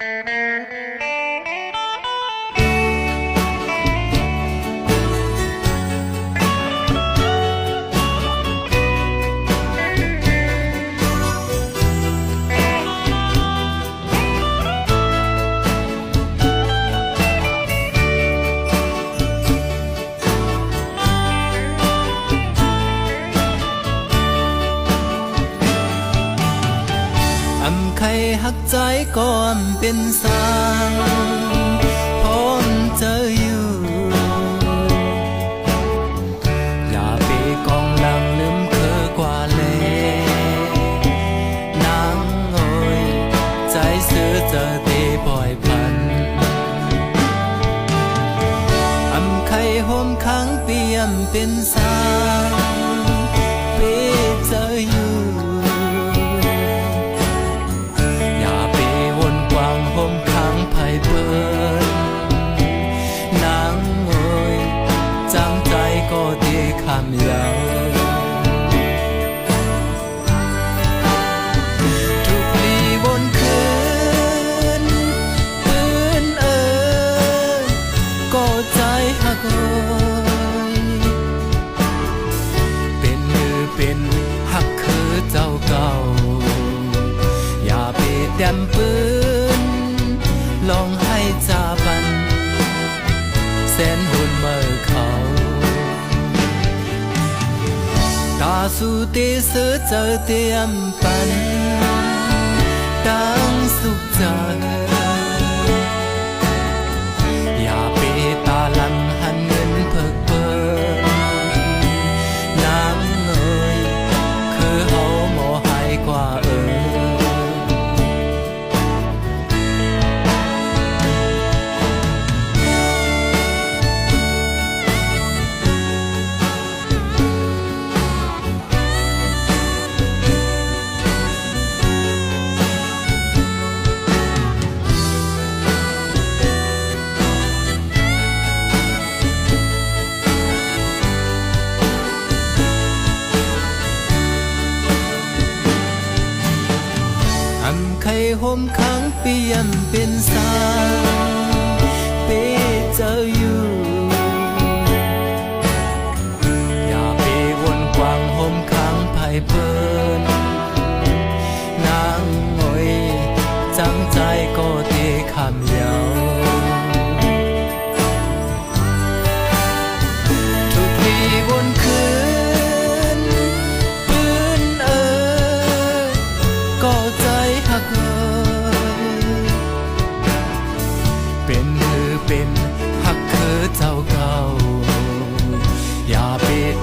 อ หักใจก็อำเป็นสางพร้อมเจออยู่ อย่าไปกองหลังลืมเคอกว่าเลยนางโอยใจเสือเจอเตปล่อยพันอำใครโฮมค้างเปี่ยมเป็นสาง ใจก็ดีคำยาวทุกลีวนคืนคืนเอ้ยก็ใจหักเอ้ยเป็นมือเป็นหักคือเจ้าเก่า อย่าไปแดมปืนลองให้จาบันแสนหุ่นมา आसुते स च ते अम्पन् อำไข่ห่มขังเปียมเป็นสางเปเจอ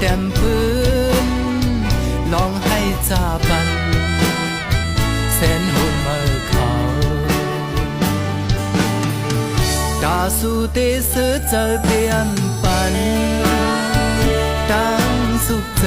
ไปแดมปืนลองให้จาบันเส้นหุ่นเมื่อเขาดาสูเตเสือเจอเตียมปันตั้งสุขใจ